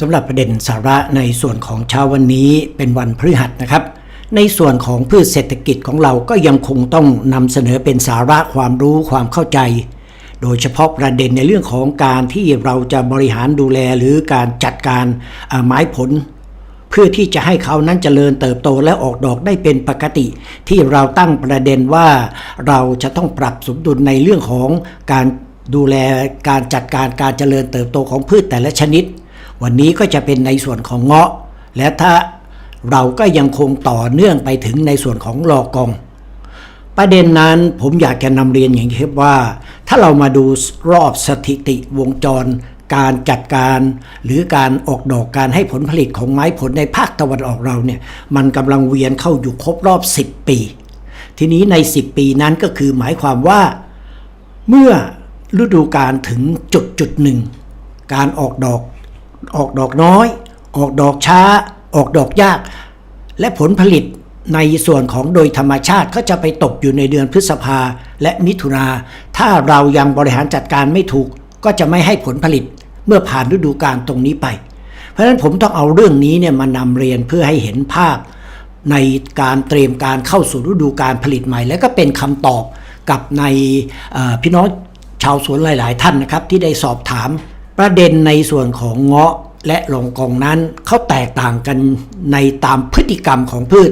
สำหรับประเด็นสาระในส่วนของเช้าวันนี้เป็นวันพฤหัสนะครับ ในส่วนของพืชเศรษฐกิจของเราก็ยังคงต้องนำเสนอเป็นสาระความรู้ความเข้าใจ โดยเฉพาะประเด็นในเรื่องของการที่เราจะบริหารดูแลหรือการจัดการไม้ผล เพื่อที่จะให้เขานั้นเจริญเติบโตและออกดอกได้เป็นปกติ ที่เราตั้งประเด็นว่าเราจะต้องปรับสมดุลในเรื่องของการดูแลการจัดการการเจริญเติบโตของพืชแต่ละชนิด วันนี้ก็จะเป็นในส่วนของเงาะ และถ้าเราก็ยังคงต่อเนื่องไปถึงในส่วนของลอกอง ประเด็นนั้นผมอยากจะนำเรียนอย่างนี้ว่า ถ้าเรามาดูรอบสถิติวงจร การจัดการหรือการออกดอกการให้ผลผลิตของไม้ผลในภาคตะวันออกเราเนี่ยมันกำลังเวียนเข้าอยู่ครบรอบ 10 ปี ทีนี้ใน 10 ปีนั้นก็คือหมายความว่าเมื่อฤดูการถึงจุดจุดหนึ่ง การออกดอก ออกดอกน้อย ออกดอกช้า ออกดอกยาก และผลผลิตในส่วนของโดยธรรมชาติก็จะไปตกอยู่ในเดือนพฤษภาและมิถุนา ถ้าเรายังบริหารจัดการไม่ถูก ก็จะไม่ให้ผลผลิตเมื่อผ่านฤดูกาลตรงนี้ไป เพราะฉะนั้นผมต้องเอาเรื่องนี้เนี่ยมานำเรียนเพื่อให้เห็นภาพ ในการเตรียมการเข้าสู่ฤดูการผลิตใหม่ และก็เป็นคำตอบกับในพี่น้องชาวสวนหลาย ๆ ท่านนะครับที่ได้สอบถาม ประเด็นในส่วนของเงาะและลงกองนั้นเขาแตกต่างกันในตามพฤติกรรมของพืช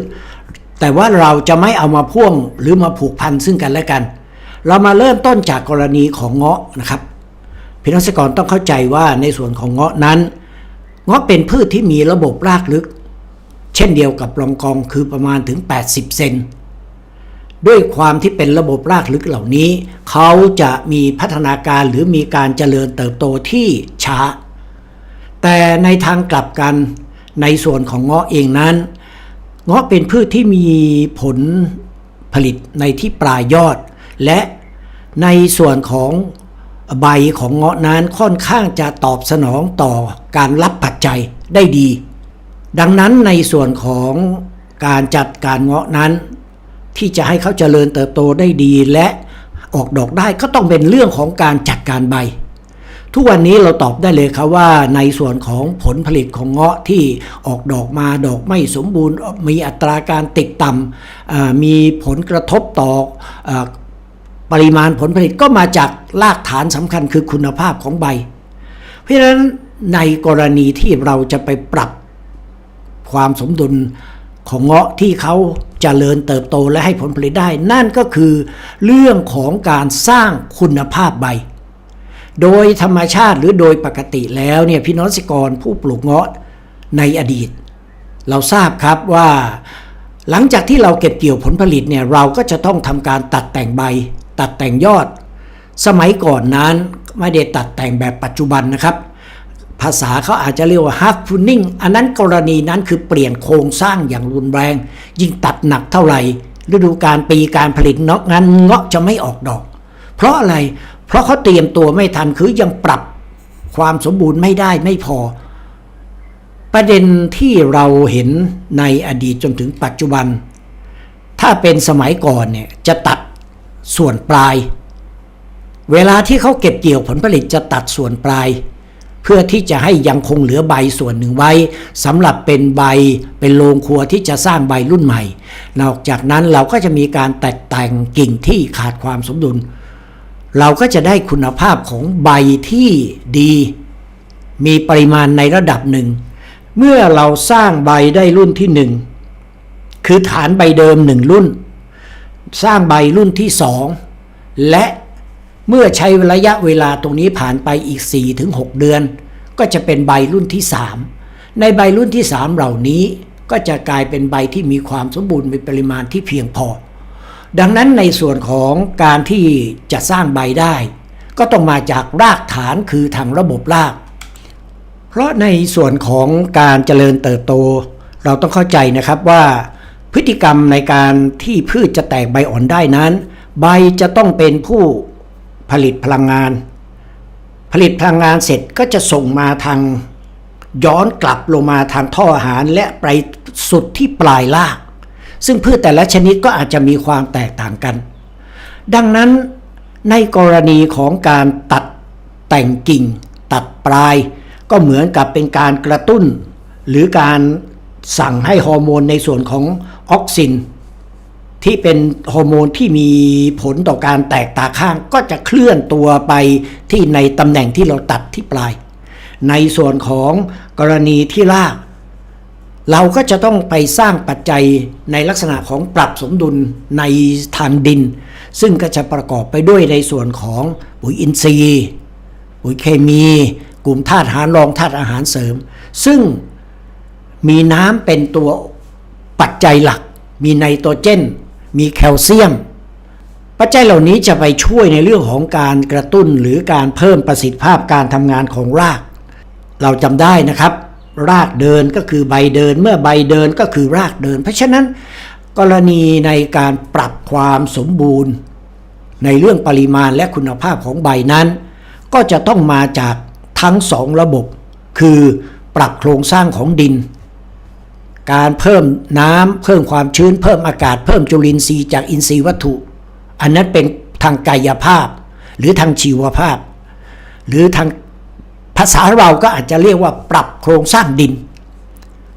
แต่ว่าเราจะไม่เอามาพ่วงหรือมาผูกพันซึ่งกันและกัน เรามาเริ่มต้นจากกรณีของเงาะนะครับพี่น้องเกษตรกรต้องเข้าใจว่าในส่วนของเงาะนั้น เงาะเป็นพืชที่มีระบบรากลึก เช่นเดียวกับรองกองคือประมาณถึง 80 เซน ด้วยความที่เป็นระบบรากลึกเหล่านี้ เขาจะมีพัฒนาการหรือมีการเจริญเติบโตที่ช้า แต่ในทางกลับกันในส่วนของเงาะเองนั้น เงาะเป็นพืชที่มีผลผลิตในที่ปลายยอด และในส่วนของใบของเงาะนั้นค่อนข้างจะตอบสนองต่อการรับปัจจัยได้ดี ดังนั้นในส่วนของการจัดการเงาะนั้น ที่จะให้เขาเจริญเติบโตได้ดีและออกดอกได้ก็ต้องเป็นเรื่องของการจัดการใบ ทุกวันนี้เราตอบได้เลยครับว่าในส่วนของผลผลิตของเงาะที่ออกดอกมาดอกไม่สมบูรณ์ มีอัตราการติดต่ำมีผลกระทบต่ออปริมาณผลผลิตก็มาจากรากฐานสำคัญคือคุณภาพของใบ เพราะฉะนั้นในกรณีที่เราจะไปปรับความสมดุล ของเงาะที่เขาจเจริญเติบโตและให้ผลผลิตได้ นั่นก็คือเรื่องของการสร้างคุณภาพใบ โดยธรรมชาติหรือโดยปกติแล้วเนี่ยพี่น้องเกษตรกรผู้ปลูกเงาะในอดีต เราทราบครับว่า หลังจากที่เราเก็บเกี่ยวผลผลิตเนี่ยเราก็จะต้องทำการตัดแต่งใบ ตัดแต่งยอด สมัยก่อนนั้นไม่ได้ตัดแต่งแบบปัจจุบันนะครับ ภาษาเขาอาจจะเรียกว่า half pruning อันนั้นกรณีนั้นคือเปลี่ยนโครงสร้างอย่างรุนแรง ยิ่งตัดหนักเท่าไหร่ ฤดูการปีการผลิตเนาะงั้นเงาะจะไม่ออกดอก เพราะอะไร เพราะเขาเตรียมตัวไม่ทันคือยังปรับความสมบูรณ์ไม่ได้ไม่พอ ประเด็นที่เราเห็นในอดีตจนถึงปัจจุบัน ถ้าเป็นสมัยก่อนเนี่ยจะตัดส่วนปลาย เวลาที่เขาเก็บเกี่ยวผลผลิตจะตัดส่วนปลาย เพื่อที่จะให้ยังคงเหลือใบส่วนหนึ่งไว้สำหรับเป็นใบเป็นโรงครัวที่จะสร้างใบรุ่นใหม่ นอกจากนั้นเราก็จะมีการแตกแต่งกิ่งที่ขาดความสมดุล เราก็จะได้คุณภาพของใบที่ดี มีปริมาณในระดับหนึ่ง เมื่อเราสร้างใบได้รุ่นที่หนึ่งคือฐานใบเดิมหนึ่งรุ่น สร้างใบรุ่นที่สองและ เมื่อใช้ระยะเวลาตรงนี้ผ่านไปอีก 4-6 เดือน ก็จะเป็นใบรุ่นที่ 3 ในใบรุ่นที่ 3 เหล่านี้ก็จะกลายเป็นใบที่มีความสมบูรณ์มีปริมาณที่เพียงพอ ดังนั้นในส่วนของการที่จะสร้างใบได้ ก็ต้องมาจากรากฐานคือทางระบบราก เพราะในส่วนของการเจริญเติบโต เราต้องเข้าใจนะครับว่าพฤติกรรมในการที่พืชจะแตกใบอ่อนได้นั้น ใบจะต้องเป็นผู้ ผลิตพลังงาน ผลิตพลังงานเสร็จก็จะส่งมาทางย้อนกลับลงมาทางท่ออาหารและไปสุดที่ปลายราก ซึ่งพืชแต่ละชนิดก็อาจจะมีความแตกต่างกัน ดังนั้นในกรณีของการตัดแต่งกิ่ง ตัดปลาย ก็เหมือนกับเป็นการกระตุ้น หรือการสั่งให้ฮอร์โมนในส่วนของออกซิน ที่เป็นฮอร์โมนที่มีผลต่อการแตกตาข้างก็จะเคลื่อนตัวไปที่ในตำแหน่งที่เราตัดที่ปลาย ในส่วนของกรณีที่รากเราก็จะต้องไปสร้างปัจจัยในลักษณะของปรับสมดุลในทางดิน ซึ่งก็จะประกอบไปด้วยในส่วนของปุ๋ยอินทรีย์ปุ๋ยเคมี กลุ่มธาตุอาหารรองธาตุอาหารเสริม ซึ่งมีน้ำเป็นตัวปัจจัยหลัก มีไนโตรเจน มีแคลเซียม ปัจจัยเหล่านี้จะไปช่วยในเรื่องของการกระตุ้นหรือการเพิ่มประสิทธิภาพการทำงานของราก เราจำได้นะครับ รากเดินก็คือใบเดิน เมื่อใบเดินก็คือรากเดิน เพราะฉะนั้น กรณีในการปรับความสมบูรณ์ ในเรื่องปริมาณและคุณภาพของใบนั้น ก็จะต้องมาจากทั้งสองระบบ คือปรับโครงสร้างของดิน การเพิ่มน้ำเพิ่มความชื้น เพิ่มอากาศเพิ่มจุลินทรีย์จากอินทรีย์วัตถุ อันนั้นเป็นทางกายภาพ หรือทางชีวภาพ หรือทางภาษาเราก็อาจจะเรียกว่าปรับโครงสร้างดิน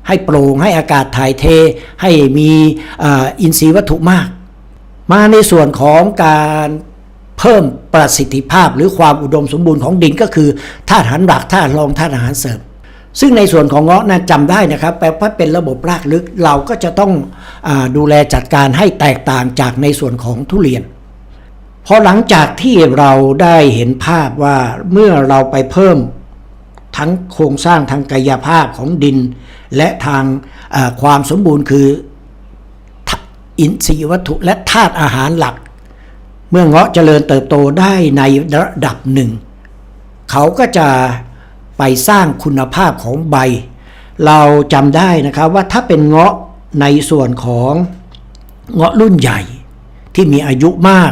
ให้โปร่งให้อากาศถ่ายเท ให้มีอ่ออินทรีย์วัตถุมาก มาในส่วนของการเพิ่มประสิทธิภาพหรือความอุดมสมบูรณ์ของดินก็คือธาตุอาหารหลักธาตุรองธาตุอาหารเสริม ซึ่งในส่วนของเงาะนั้นจำได้นะครับแปลว่าเป็นระบบรากลึกเราก็จะต้องอดูแลจัดการให้แตกต่างจากในส่วนของทุเรียนพอหลังจากที่เราได้เห็นภาพว่าเมื่อเราไปเพิ่มทั้งโครงสร้างทางกายภาพของดิน และทางความสมบูรณ์คืออินทรีย์วัตถุและธาตุอาหารหลัก เมื่อเงาะเจริญเติบโตได้ในระดับหนึ่งเขาก็จะ ไปสร้างคุณภาพของใบ เราจำได้นะครับว่าถ้าเป็นเงาะในส่วนของเงาะรุ่นใหญ่ที่มีอายุมาก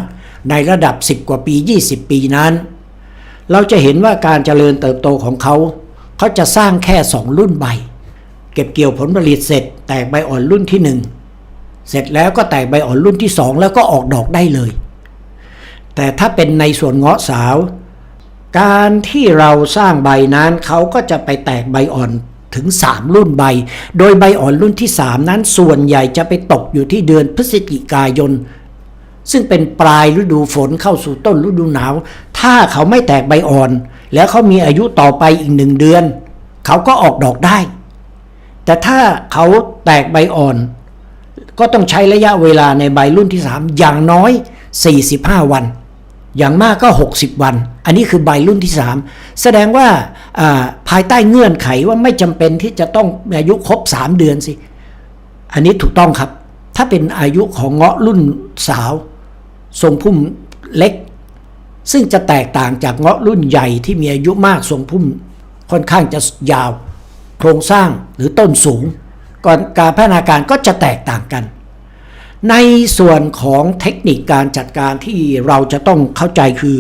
ในระดับ 10 กว่าปี 20 ปีนั้น เราจะเห็นว่าการเจริญเติบโตของเขา เขาจะสร้างแค่ 2 รุ่นใบ เก็บเกี่ยวผลผลิตเสร็จ แตกใบอ่อนรุ่นที่ 1 เสร็จแล้วก็แตกใบอ่อนรุ่นที่ 2 แล้วก็ออกดอกได้เลย แต่ถ้าเป็นในส่วนเงาะสาว การที่เราสร้างใบนั้นเขาก็จะไปแตกใบอ่อนถึง 3 รุ่นใบ โดยใบอ่อนรุ่นที่ 3 นั้นส่วนใหญ่จะไปตกอยู่ที่เดือนพฤศจิกายน ซึ่งเป็นปลายฤดูฝนเข้าสู่ต้นฤดูหนาว ถ้าเขาไม่แตกใบอ่อน แล้วเขามีอายุต่อไปอีกหนึ่งเดือน เขาก็ออกดอกได้ แต่ถ้าเขาแตกใบอ่อน ก็ต้องใช้ระยะเวลาในใบรุ่นที่ 3 อย่างน้อย 45 วัน อย่างมากก็ 60 วัน อันนี้คือใบรุ่นที่ 3 แสดงว่าภายใต้เงื่อนไขว่าไม่จำเป็นที่จะต้องอายุครบ 3 เดือนสิ อันนี้ถูกต้องครับ ถ้าเป็นอายุของเงาะรุ่นสาว ทรงพุ่มเล็ก ซึ่งจะแตกต่างจากเงาะรุ่นใหญ่ที่มีอายุมากทรงพุ่มค่อนข้างจะยาว โครงสร้างหรือต้นสูง ก่อนการพัฒนาการก็จะแตกต่างกัน ในส่วนของเทคนิคการจัดการที่เราจะต้องเข้าใจคือ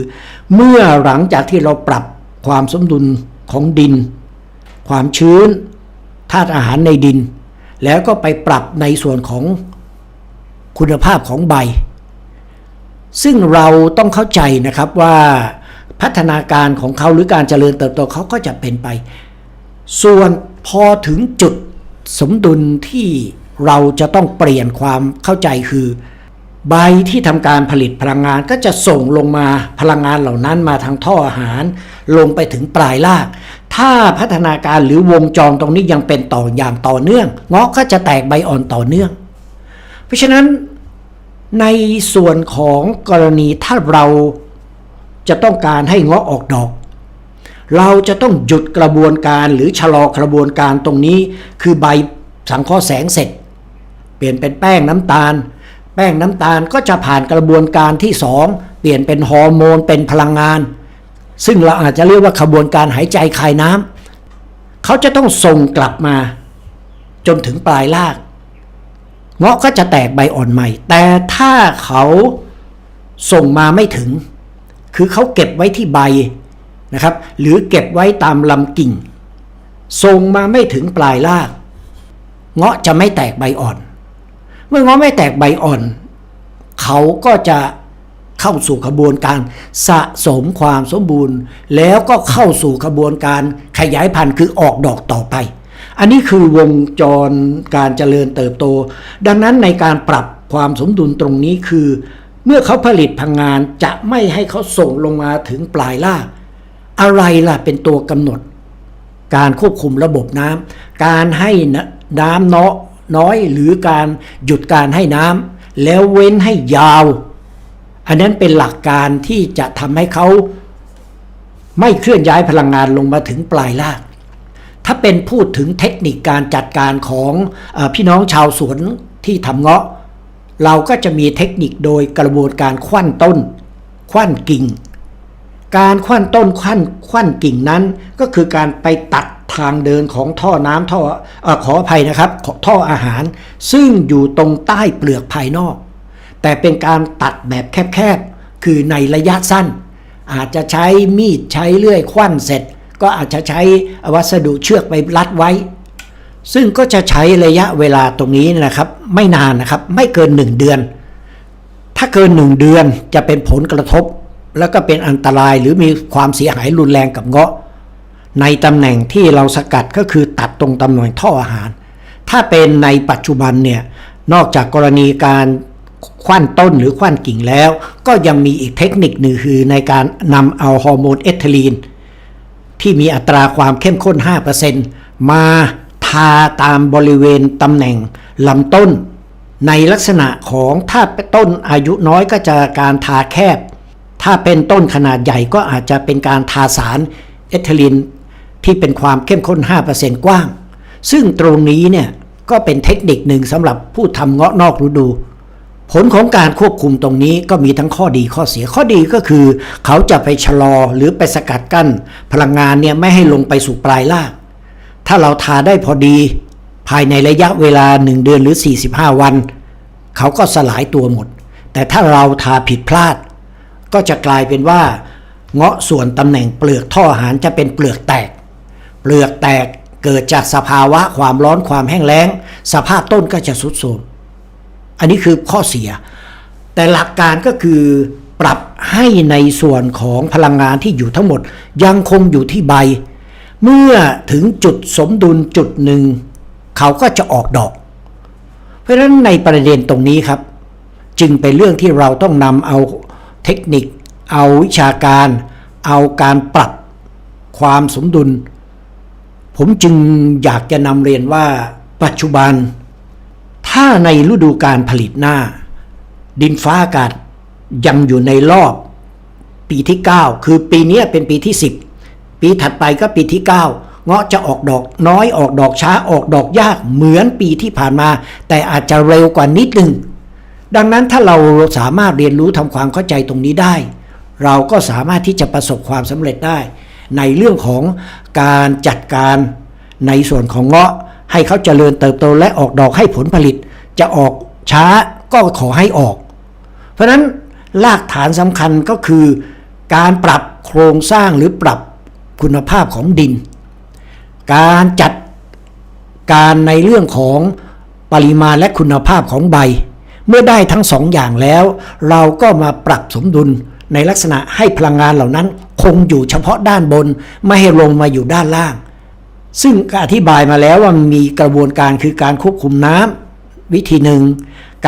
เมื่อหลังจากที่เราปรับความสมดุลของดิน ความชื้นธาตุอาหารในดิน แล้วก็ไปปรับในส่วนของคุณภาพของใบ ซึ่งเราต้องเข้าใจนะครับว่าพัฒนาการของเขาหรือการเจริญเติบโตเขาก็จะเป็นไป ส่วนพอถึงจุดสมดุลที่ เราจะต้องเปลี่ยนความเข้าใจคือ ใบที่ทำการผลิตพลังงานก็จะส่งลงมาพลังงานเหล่านั้นมาทางท่ออาหาร ลงไปถึงปลายราก ถ้าพัฒนาการหรือวงจรตรงนี้ยังเป็นต่ออย่างต่อเนื่องเงาะก็จะแตกใบอ่อนต่อเนื่อง เพราะฉะนั้นในส่วนของกรณีถ้าเราจะต้องการให้เงาะออกดอก เราจะต้องหยุดกระบวนการหรือชะลอกระบวนการตรงนี้ คือใบสังเคราะห์แสงเสร็จ ลี่ยนเป็นแป้งน้ำตาล แป้งน้ำตาลก็จะผ่านกระบวนการที่สองเปลี่ยนเป็นฮอร์โมนเป็นพลังงาน ซึ่งเราอาจจะเรียกว่าขบวนการหายใจคายน้ำเขาจะต้องส่งกลับมา จนถึงปลายรากเงาะก็จะแตกใบอ่อนใหม่ แต่ถ้าเขาส่งมาไม่ถึง คือเขาเก็บไว้ที่ใบนะครับ หรือเก็บไว้ตามลำกิ่ง ส่งมาไม่ถึงปลายราก เงาะจะไม่แตกใบอ่อน เมื่องาะไม่แตกใบอ่อน เขาก็จะเข้าสู่กระบวนการสะสมความสมบูรณ์ แล้วก็เข้าสู่กระบวนการขยายพันธุ์คือออกดอกต่อไป อันนี้คือวงจรการเจริญเติบโต ดังนั้นในการปรับความสมดุลตรงนี้คือ เมื่อเขาผลิตพลังงานจะไม่ให้เขาส่งลงมาถึงปลายล่างอะไรล่ะเป็นตัวกำหนด การควบคุมระบบน้ำการให้น้ำเนาะ น้อยหรือการหยุดการให้น้ำแล้วเว้นให้ยาว อันนั้นเป็นหลักการที่จะทำให้เขาไม่เคลื่อนย้ายพลังงานลงมาถึงปลายล่าง ถ้าเป็นพูดถึงเทคนิคการจัดการของอพี่น้องชาวสวนที่ทำเงาะ เราก็จะมีเทคนิคโดยกระบวนการควันต้น ควันกิ่ง การควันต้นควันควันกิ่งนั้นก็คือการไปตัด ทางเดินของท่อน้ำท่ออขออภัยนะครับท่ออาหาร ซึ่งอยู่ตรงใต้เปลือกภายนอก แต่เป็นการตัดแบบแคบๆ คือในระยะสั้น อาจจะใช้มีดใช้เลื่อยควันเสร็จ ก็อาจจะใช้วัสดุเชือกไปรัดไว้ ซึ่งก็จะใช้ระยะเวลาตรงนี้นะครับ ไม่นานนะครับ ไม่เกิน 1 เดือน ถ้าเกิน 1 เดือนจะเป็นผลกระทบ แล้วก็เป็นอันตรายหรือมีความเสียหายรุนแรงกับเงาะ ในตำแหน่งที่เราสกัดก็คือตัดตรงตำแหน่งท่ออาหาร ถ้าเป็นในปัจจุบันเนี่ยนอกจากกรณีการคว้านต้นหรือคว้านกิ่งแล้ว ก็ยังมีอีกเทคนิคหนึ่งคือในการนำเอาฮอร์โมนเอทิลีนที่มีอัตราความเข้มข้น 5%มาทาตามบริเวณตำแหน่งลำต้น ในลักษณะของถ้าต้นอายุน้อยก็จะการทาแคบ ถ้าเป็นต้นขนาดใหญ่ก็อาจจะเป็นการทาสารเอทิลีน ที่เป็นความเข้มข้น 5%กว้าง ซึ่งตรงนี้เนี่ยก็เป็นเทคนิคหนึ่งสำหรับผู้ทำเงาะนอกฤดู ผลของการควบคุมตรงนี้ก็มีทั้งข้อดีข้อเสียข้อดีก็คือ เขาจะไปชะลอหรือไปสกัดกั้น พลังงานเนี่ยไม่ให้ลงไปสู่ปลายล่าง ถ้าเราทาได้พอดี ภายในระยะเวลา 1 เดือนหรือ 45 วัน เขาก็สลายตัวหมด แต่ถ้าเราทาผิดพลาด ก็จะกลายเป็นว่า เงาะส่วนตำแหน่งเปลือกท่ออาหารจะเป็นเปลือกแตก เปลือกแตกเกิดจากสภาวะความร้อนความแห้งแล้ง สภาพต้นก็จะสุดโทรมอันนี้คือข้อเสีย แต่หลักการก็คือปรับให้ในส่วนของพลังงานที่อยู่ทั้งหมด ยังคงอยู่ที่ใบ เมื่อถึงจุดสมดุลจุดหนึ่ง เขาก็จะออกดอก เพราะฉะนั้นในประเด็นตรงนี้ครับ จึงเป็นเรื่องที่เราต้องนำเอาเทคนิค เอาวิชาการ เอาการปรับความสมดุล ผมจึงอยากจะนำเรียนว่าปัจจุบัน ถ้าในฤดูการผลิตหน้า ดินฟ้าอากาศยังอยู่ในรอบ ปีที่ 9 คือปีนี้เป็นปีที่ 10 ปีถัดไปก็ปีที่ 9 เงาะจะออกดอกน้อยออกดอกช้าออกดอกยากเหมือนปีที่ผ่านมา แต่อาจจะเร็วกว่านิดนึง ดังนั้นถ้าเราสามารถเรียนรู้ทำความเข้าใจตรงนี้ได้ เราก็สามารถที่จะประสบความสำเร็จได้ ในเรื่องของการจัดการในส่วนของเงาะให้เขาเจริญเติบโตและออกดอกให้ผลผลิต จะออกช้าก็ขอให้ออก เพราะฉะนั้นรากฐานสำคัญก็คือการปรับโครงสร้างหรือปรับคุณภาพของดิน การจัดการในเรื่องของปริมาณและคุณภาพของใบ เมื่อได้ทั้งสองอย่างแล้ว เราก็มาปรับสมดุลในลักษณะให้พลังงานเหล่านั้น คงอยู่เฉพาะด้านบน ไม่ให้ลงมาอยู่ด้านล่าง ซึ่งอธิบายมาแล้วว่ามีกระบวนการคือการควบคุมน้ำวิธีหนึ่ง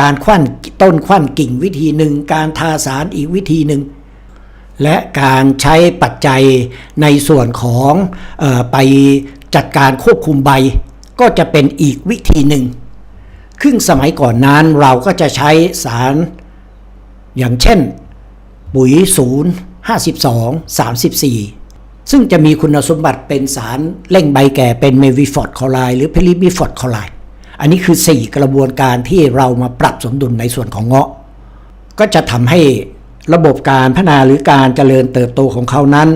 การควันต้นควันกิ่งวิธีหนึ่ง การทาสารอีกวิธีหนึ่ง และการใช้ปัจจัยในส่วนของออไปจัดการควบคุมใบ ก็จะเป็นอีกวิธีหนึ่งครึ่งสมัยก่อนนั้นเราก็จะใช้สาร อย่างเช่น ปุ๋ย0 52 34 ซึ่งจะมีคุณสมบัติเป็นสารเร่งใบแก่เป็นเมวิฟอร์ดคอไลหรือเพลิบิฟอร์ดคอไลอันนี้คือ 4 กระบวนการที่เรามาปรับสมดุลในส่วนของเงาะ ก็จะทำให้ระบบการพัฒนาหรือการเจริญเติบโตของเขานั้น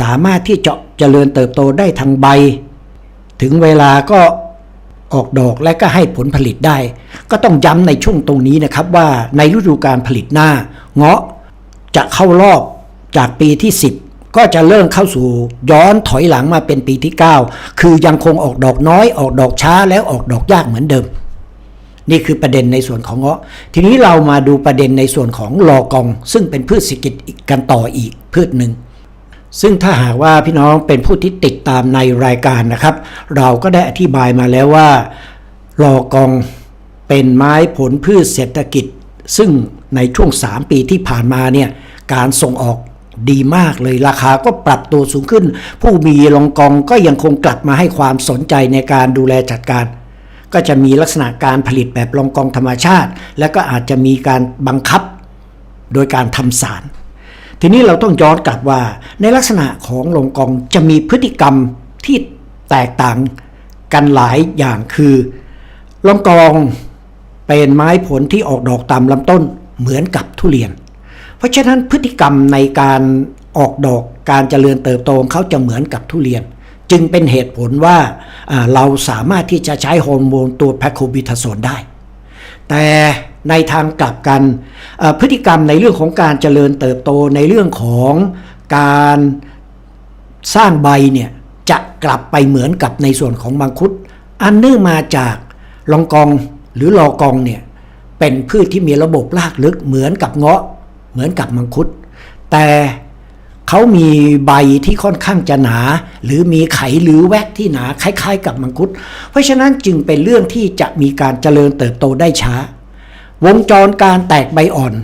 สามารถที่จะเจริญเติบโตได้ทางใบ ถึงเวลาก็ออกดอกและก็ให้ผลผลิตได้ ก็ต้องย้ำในช่วงตรงนี้นะครับว่าในฤดูการผลิตหน้า เงาะจะเข้ารอบ จากปีที่ 10 ก็จะเริ่มเข้าสู่ย้อนถอยหลังมาเป็นปีที่ 9 คือยังคงออกดอกน้อยออกดอกช้าแล้วออกดอกยากเหมือนเดิม นี่คือประเด็นในส่วนของเงาะ ทีนี้เรามาดูประเด็นในส่วนของลอกอง ซึ่งเป็นพืชเศรษฐกิจอีกกันต่ออีกพืชหนึ่งซึ่งถ้าหากว่าพี่น้องเป็นผู้ที่ติดตามในรายการนะครับ เราก็ได้อธิบายมาแล้วว่าลอกองเป็นไม้ผลพืชเศรษฐกิจ ซึ่งในช่วง 3 ปีที่ผ่านมาเนี่ยการส่งออก ดีมากเลยราคาก็ปรับตัวสูงขึ้น ผู้มีลองกองก็ยังคงกลับมาให้ความสนใจในการดูแลจัดการ ก็จะมีลักษณะการผลิตแบบลองกองธรรมชาติ และก็อาจจะมีการบังคับโดยการทำสาร ทีนี้เราต้องย้อนกลับว่า ในลักษณะของลงกองจะมีพฤติกรรมที่แตกต่างกันหลายอย่างคือลงกองเป็นไม้ผลที่ออกดอกตามลำต้นเหมือนกับทุเรียน เพราะฉะนั้นพฤติกรรมในการออกดอกการเจริญเติบโตของเขาจะเหมือนกับทุเรียน จึงเป็นเหตุผลว่าเราสามารถที่จะใช้ฮอร์โมนตัวแพคโคบิทาโซนได้ แต่ในทางกลับกันพฤติกรรมในเรื่องของการเจริญเติบโตในเรื่องของการสร้างใบเนี่ยจะกลับไปเหมือนกับในส่วนของมังคุด อันเนื่องมาจากลองกองหรือลอกองเนี่ยเป็นพืชที่มีระบบรากลึกเหมือนกับเงาะ เหมือนกับมังคุด แต่เขามีใบที่ค่อนข้างจะหนา หรือมีไขหรือแวกที่หนาคล้าย ๆ กับมังคุด เพราะฉะนั้นจึงเป็นเรื่องที่จะมีการเจริญเติบโตได้ช้า วงจรการแตกใบอ่อน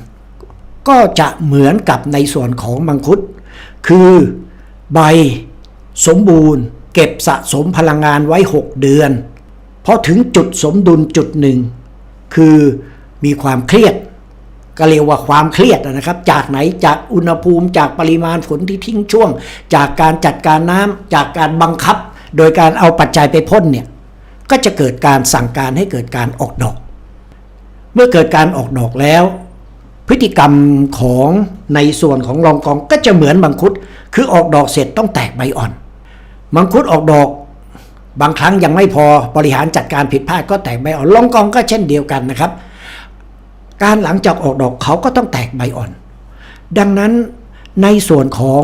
ก็จะเหมือนกับในส่วนของมังคุด คือใบสมบูรณ์ เก็บสะสมพลังงานไว้ 6 เดือนพอถึงจุดสมดุลจุดหนึ่ง คือมีความเครียด ก็เรียกว่าความเครียดนะครับ จากไหนจากอุณหภูมิ จากปริมาณฝนที่ทิ้งช่วง จากการจัดการน้ำจากการบังคับ โดยการเอาปัจจัยไปพ่นเนี่ยก็จะเกิดการสั่งการให้เกิดการออกดอก เมื่อเกิดการออกดอกแล้ว พฤติกรรมของในส่วนของรองกองก็จะเหมือนมังคุด คือออกดอกเสร็จต้องแตกใบอ่อน มังคุดออกดอกบางครั้งยังไม่พอบริหารจัดการผิดพลาดก็แตกใบอ่อนลองกองก็เช่นเดียวกันนะครับ การหลังจากออกดอกเขาก็ต้องแตกใบอ่อน ดังนั้นในส่วนของ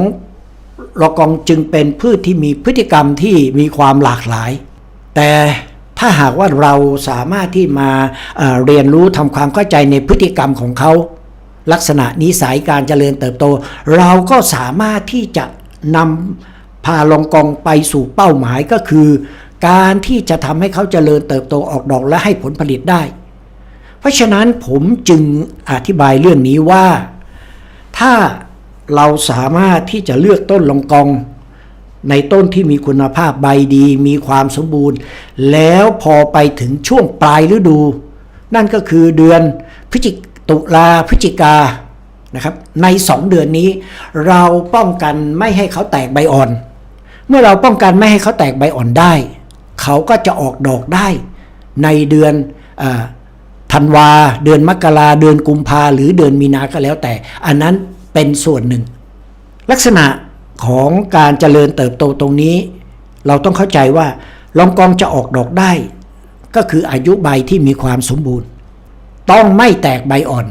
ลอกองจึงเป็นพืชที่มีพฤติกรรมที่มีความหลากหลาย แต่ถ้าหากว่าเราสามารถที่มาเอ่อเรียนรู้ทำความเข้าใจในพฤติกรรมของเขา ลักษณะนิสัยการเจริญเติบโต เราก็สามารถที่จะนำพาลองกองไปสู่เป้าหมายก็คือ การที่จะทำให้เขาเจริญเติบโตออกดอกและให้ผลผลิตได้ เพราะฉะนั้นผมจึงอธิบายเรื่องนี้ว่า ถ้าเราสามารถที่จะเลือกต้นลองกอง ในต้นที่มีคุณภาพใบดี มีความสมบูรณ์ แล้วพอไปถึงช่วงปลายฤดู นั่นก็คือเดือนพฤศจิตุลาพฤศจิกานะครับใน 2 เดือนนี้ เราป้องกันไม่ให้เขาแตกใบอ่อน เมื่อเราป้องกันไม่ให้เขาแตกใบอ่อนได้ เขาก็จะออกดอกได้ ในเดือนอ ธันวาเดือนมกราเดือนกุมภาหรือเดือนมีนาก็แล้วแต่ อันนั้นเป็นส่วนหนึ่ง ลักษณะของการเจริญเติบโตตรงนี้ เราต้องเข้าใจว่าลองกองจะออกดอกได้ ก็คืออายุใบที่มีความสมบูรณ์ ต้องไม่แตกใบอ่อน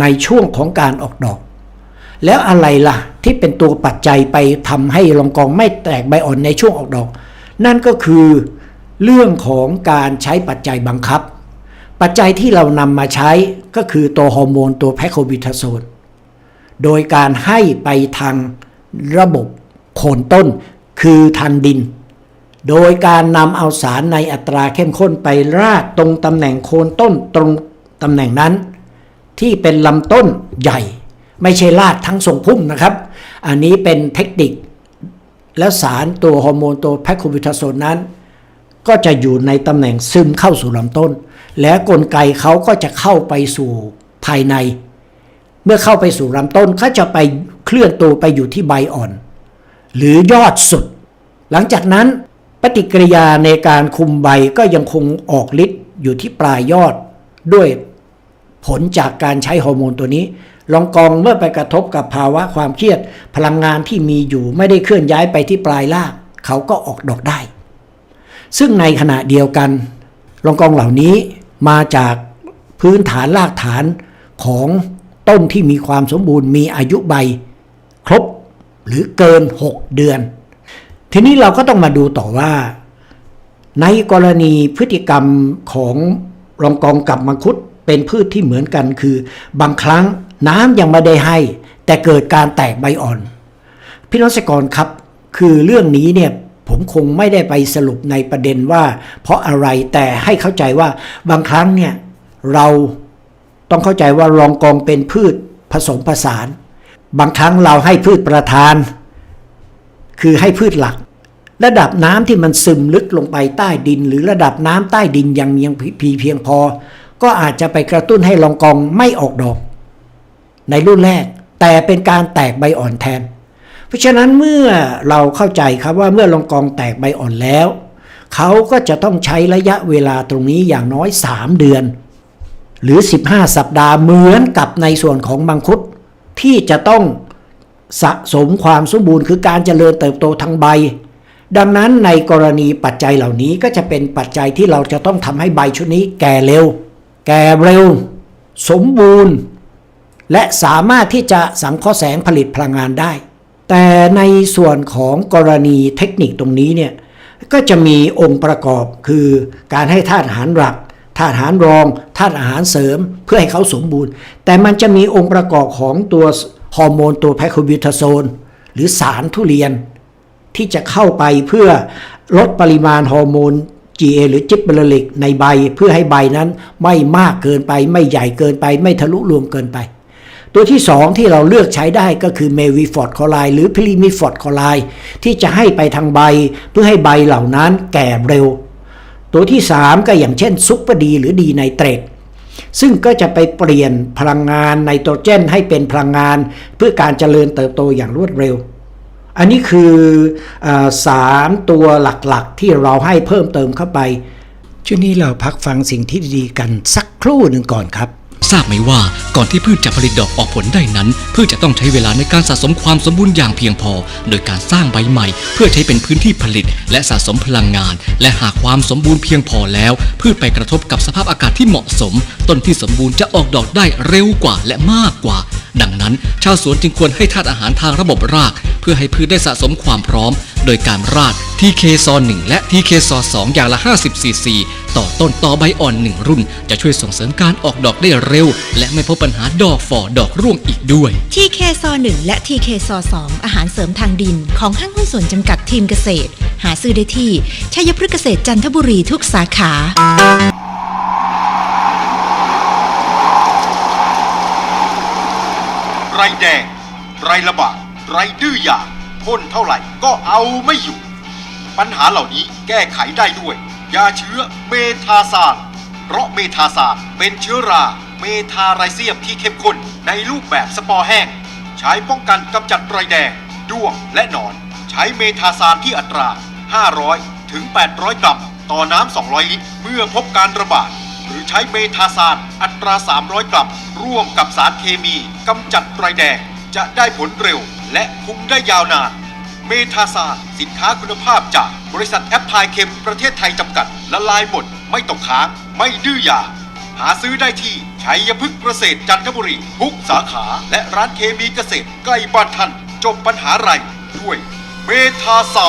ในช่วงของการออกดอก แล้วอะไรล่ะที่เป็นตัวปัจจัยไปทำให้ลองกองไม่แตกใบอ่อนในช่วงออกดอก นั่นก็คือเรื่องของการใช้ปัจจัยบังคับ ปัจจัยที่เรานำมาใช้ก็คือตัวฮอร์โมนตัวแพคโคบิทาโซน โดยการให้ไปทางระบบโคนต้นคือทางดิน โดยการนำเอาสารในอัตราเข้มข้นไปราดตรงตำแหน่งโคนต้นตรงตำแหน่งนั้น ที่เป็นลำต้นใหญ่ ไม่ใช่ลาดทั้งทรงพุ่มนะครับ อันนี้เป็นเทคนิค แล้วสารตัวฮอร์โมนตัวแพคโคบิทาโซนนั้น ก็จะอยู่ในตำแหน่งซึมเข้าสู่ลำต้น และกลไกเขาก็จะเข้าไปสู่ภายใน เมื่อเข้าไปสู่ลำต้นเขาจะไปเคลื่อนตัวไปอยู่ที่ใบอ่อน หรือยอดสุด หลังจากนั้นปฏิกิริยาในการคุมใบก็ยังคงออกฤทธิ์อยู่ที่ปลายยอดด้วยผลจากการใช้ฮอร์โมนตัวนี้ ลองกองเมื่อไปกระทบกับภาวะความเครียด พลังงานที่มีอยู่ไม่ได้เคลื่อนย้ายไปที่ปลายรากเขาก็ออกดอกได้ ซึ่งในขณะเดียวกันรองกองเหล่านี้ มาจากพื้นฐานรากฐานของต้นที่มีความสมบูรณ์มีอายุใบ ครบหรือเกิน 6 เดือน ทีนี้เราก็ต้องมาดูต่อว่า ในกรณีพฤติกรรมของรองกองกับมังคุดเป็นพืชที่เหมือนกันคือ บางครั้งน้ำยังไม่ได้ให้ แต่เกิดการแตกใบอ่อน พี่น้องเกษตรกรครับ คือเรื่องนี้เนี่ย ผมคงไม่ได้ไปสรุปในประเด็นว่า เพราะอะไรแต่ให้เข้าใจว่าบางครั้งเนี่ยเราต้องเข้าใจว่ารองกองเป็นพืชผสมผสาน บางครั้งเราให้พืชประธาน คือให้พืชหลัก ระดับน้ำที่มันซึมลึกลงไปใต้ดิน หรือระดับน้ำใต้ดินยังยังพีเพียงพอ ก็อาจจะไปกระตุ้นให้รองกองไม่ออกดอก ในรุ่นแรกแต่เป็นการแตกใบอ่อนแทน เพราะฉะนั้นเมื่อเราเข้าใจครับว่าเมื่อรองกองแตกใบอ่อนแล้ว เขาก็จะต้องใช้ระยะเวลาตรงนี้อย่างน้อย 3 เดือน หรือ 15 สัปดาห์เหมือนกับในส่วนของมังคุดที่จะต้องสะสมความสมบูรณ์คือการเจริญเติบโตทางใบ ดังนั้นในกรณีปัจจัยเหล่านี้ก็จะเป็นปัจจัยที่เราจะต้องทำให้ใบชุดนี้แก่เร็ว แก่เร็ว สมบูรณ์ และสามารถที่จะสังเคราะห์แสงผลิตพลังงานได้ แต่ในส่วนของกรณีเทคนิคตรงนี้เนี่ยก็จะมีองค์ประกอบคือการให้ธาตุอาหารหลักธาตุอาหารรองธาตุอาหารเสริมเพื่อให้เขาสมบูรณ์ แต่มันจะมีองค์ประกอบของตัวฮอร์โมนตัวไพโคบิวทาโซนหรือสารทุเรียน ที่จะเข้าไปเพื่อลดปริมาณฮอร์โมน GA หรือจิบเบลลิกในใบเพื่อให้ใบนั้นไม่มากเกินไป ไม่ใหญ่เกินไป ไม่ทะลุรวมเกินไป ตัวที่ 2 ที่เราเลือกใช้ได้ก็คือเมวิฟอร์ดคอไลหรือพลิมิฟอร์ดคอไลที่จะให้ไปทางใบเพื่อให้ใบเหล่านั้นแก่เร็ว ตัวที่ 3 ก็อย่างเช่นซุปเปอร์ดีหรือดีไนเตรตซึ่งก็จะไปเปลี่ยนพลังงานไนโตรเจนให้เป็นพลังงาน เพื่อการเจริญเติบโตอย่างรวดเร็ว อันนี้คืออสามตัวหลักๆ ที่เราให้เพิ่มเติมเข้าไปช่วงนี้เราพักฟังสิ่งที่ดีๆกันสักครู่หนึ่งก่อนครับ ทราบไหมว่าก่อนที่พืชจะผลิตดอกออกผลได้นั้น พืชจะต้องใช้เวลาในการสะสมความสมบูรณ์อย่างเพียงพอ โดยการสร้างใบใหม่ เพื่อใช้เป็นพื้นที่ผลิต และสะสมพลังงาน และหากความสมบูรณ์เพียงพอแล้ว พืชไปกระทบกับสภาพอากาศที่เหมาะสม ต้นที่สมบูรณ์จะออกดอกได้เร็วกว่าและมากกว่า ดังนั้น ชาวสวนจึงควรให้ธาตุอาหารทางระบบราก เพื่อให้พืชได้สะสมความพร้อม โดยการราด TK ซอ1และ TK ซอ2อย่างละ50ซีซีต่อต้นต่อใบอ่อน 1 รุ่น จะช่วยส่งเสริมการออกดอกได้เร็ว และไม่พบปัญหาดอกฝ่อดอกร่วงอีกด้วย TK ซอ1และ TK ซอ2อาหารเสริมทางดิน ของห้างหุ้นส่วนจำกัดทีมเกษตร หาซื้อได้ที่ชัยพฤกษ์เกษตรจันทบุรีทุกสาขาไรแดง ไรระบาดไรดื้อยาพ่นเท่าไหร่ก็เอาไม่อยู่ ปัญหาเหล่านี้แก้ไขได้ด้วย ยาเชื้อเมทาซานเพราะเมทาซานเป็นเชื้อราเมทาไรเซียมที่เข้มข้นในรูปแบบสปอร์แห้ง ใช้ป้องกันกำจัดไรแดง ด้วงและหนอน ใช้เมทาซานที่อัตรา 500 ถึง 800 กรัม ต่อน้ำ 200 ลิตร เมื่อพบการระบาด หรือใช้เมทาซานอัตรา 300 กรัม ร่วมกับสารเคมีกำจัดไรแดง จะได้ผลเร็วและคุมได้ยาวนาน เมทาซา สินค้าคุณภาพจากบริษัทแอปพลายเคมประเทศไทยจำกัด ละลายหมด ไม่ตกค้าง ไม่ดื้อยา หาซื้อได้ที่ชัยพฤกษ์เกษตรจันทบุรี ทุกสาขา และร้านเคมีเกษตรใกล้บ้านท่าน จบปัญหาไรด้วยเมทาซา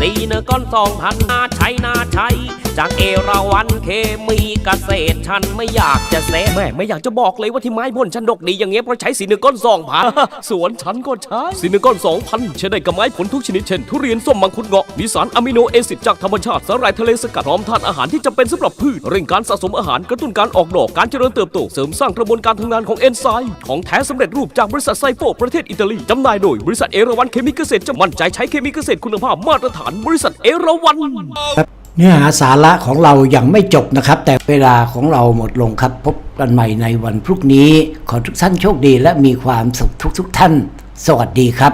สีเนก้อนสองพันนาใช้นาใช้จากเอราวันเคมีเกษตรฉันไม่อยากจะเซแม่ไม่อยากจะบอกเลยว่าที่ไม้บนฉันดกดีอย่างเงี้ยเพราะใช้สีเนก้อนสองพันสวนฉันก็ใช้สีเนก้อนสองพันใช้ได้กับไม้ผลทุกชนิดเช่นทุเรียนส้มมังคุดเงาะมีสารอะมิโนแอซิดจากธรรมชาติสาหร่ายทะเลสกัดพร้อมธาตุอาหารที่จำเป็นสำหรับพืชเร่งการสะสมอาหารกระตุ้นการออกดอกการเจริญเติบโตเสริมสร้างกระบวนการทำงานของเอนไซม์ของแท้สำเร็จรูปจากบริษัทไซโฟประเทศอิตาลีจำหน่ายโดยบริษัทเอราวันเคมีเกษตรจะมั่นใจใช้เคมีเกษตรคุณภาพมาตรฐานบริษัทเอราวันเนื้อหาสาระของเรายังไม่จบนะครับ แต่เวลาของเราหมดลงครับ พบกันใหม่ในวันพรุ่งนี้ ขอทุกท่านโชคดีและมีความสุขทุกๆท่าน สวัสดีครับ